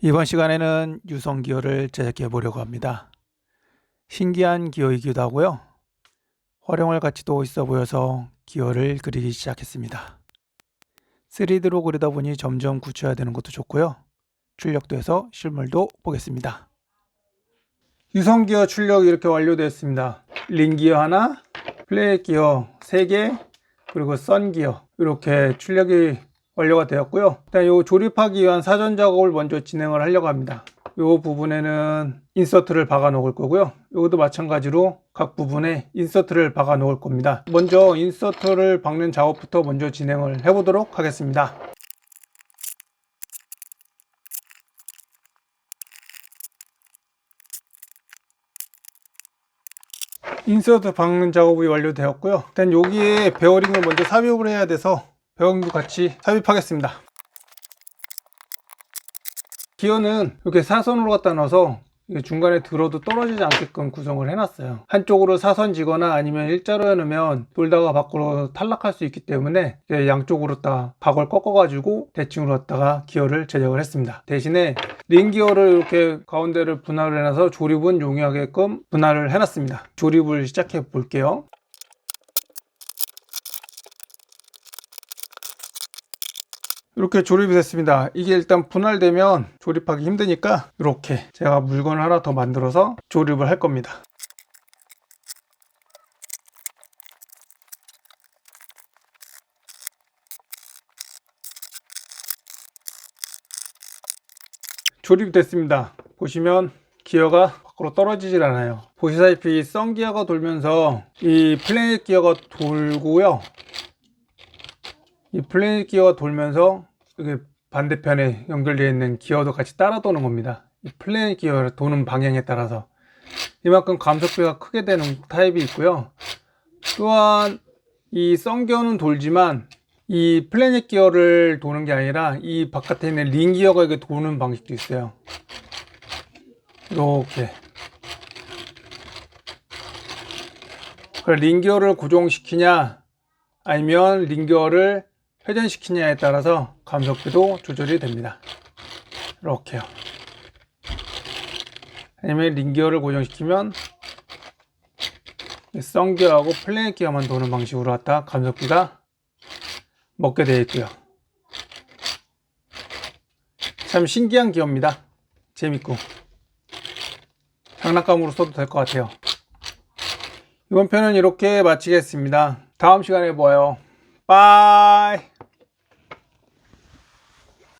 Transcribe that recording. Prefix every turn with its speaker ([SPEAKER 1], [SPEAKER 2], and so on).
[SPEAKER 1] 이번 시간에는 유성 기어를 제작해 보려고 합니다. 신기한 기어이기도 하고요. 활용할 가치도 있어 보여서 기어를 그리기 시작했습니다. 3D로 그리다 보니 점점 굳혀야 되는 것도 좋고요. 출력도 해서 실물도 보겠습니다. 유성 기어 출력 이렇게 완료되었습니다. 링 기어 하나, 플레이 기어 3개, 그리고 선 기어 이렇게 출력이 완료가 되었고요. 일단 요 조립하기 위한 사전 작업을 먼저 진행을 하려고 합니다. 요 부분에는 인서트를 박아 놓을 거고요. 요것도 마찬가지로 각 부분에 인서트를 박아 놓을 겁니다. 먼저 인서트를 박는 작업부터 먼저 진행을 해 보도록 하겠습니다. 인서트 박는 작업이 완료되었고요. 일단 여기에 베어링을 먼저 삽입을 해야 돼서 베어링도 같이 삽입하겠습니다. 기어는 이렇게 사선으로 갖다 넣어서 중간에 들어도 떨어지지 않게끔 구성을 해놨어요. 한쪽으로 사선 지거나 아니면 일자로 해놓으면 돌다가 밖으로 탈락할 수 있기 때문에 양쪽으로 다 박을 꺾어 가지고 대칭으로 갖다가 기어를 제작을 했습니다. 대신에 링 기어를 이렇게 가운데를 분할을 해놔서 조립은 용이하게끔 분할을 해놨습니다. 조립을 시작해 볼게요. 이렇게 조립이 됐습니다. 이게 일단 분할되면 조립하기 힘드니까 이렇게 제가 물건을 하나 더 만들어서 조립을 할 겁니다. 조립됐습니다. 보시면 기어가 밖으로 떨어지질 않아요. 보시다시피 썬 기어가 돌면서 이 플래닛 기어가 돌고요. 이 플래닛 기어가 돌면서 이게 반대편에 연결되어 있는 기어도 같이 따라 도는 겁니다. 이 플래닛 기어를 도는 방향에 따라서 이만큼 감속비가 크게 되는 타입이 있고요. 또한 이 썬기어는 돌지만 이 플래닛 기어를 도는 게 아니라 이 바깥에 있는 링 기어가 이게 도는 방식도 있어요. 이렇게 링 기어를 고정시키냐 아니면 링 기어를 회전시키냐에 따라서 감속비도 조절이 됩니다. 이렇게요. 아니면 링기어를 고정시키면 썬기어하고 플래닛 기어만 도는 방식으로 갖다 감속비가 먹게 되어 있고요. 참 신기한 기어입니다. 재밌고 장난감으로 써도 될 것 같아요. 이번 편은 이렇게 마치겠습니다. 다음 시간에 봐요. 빠이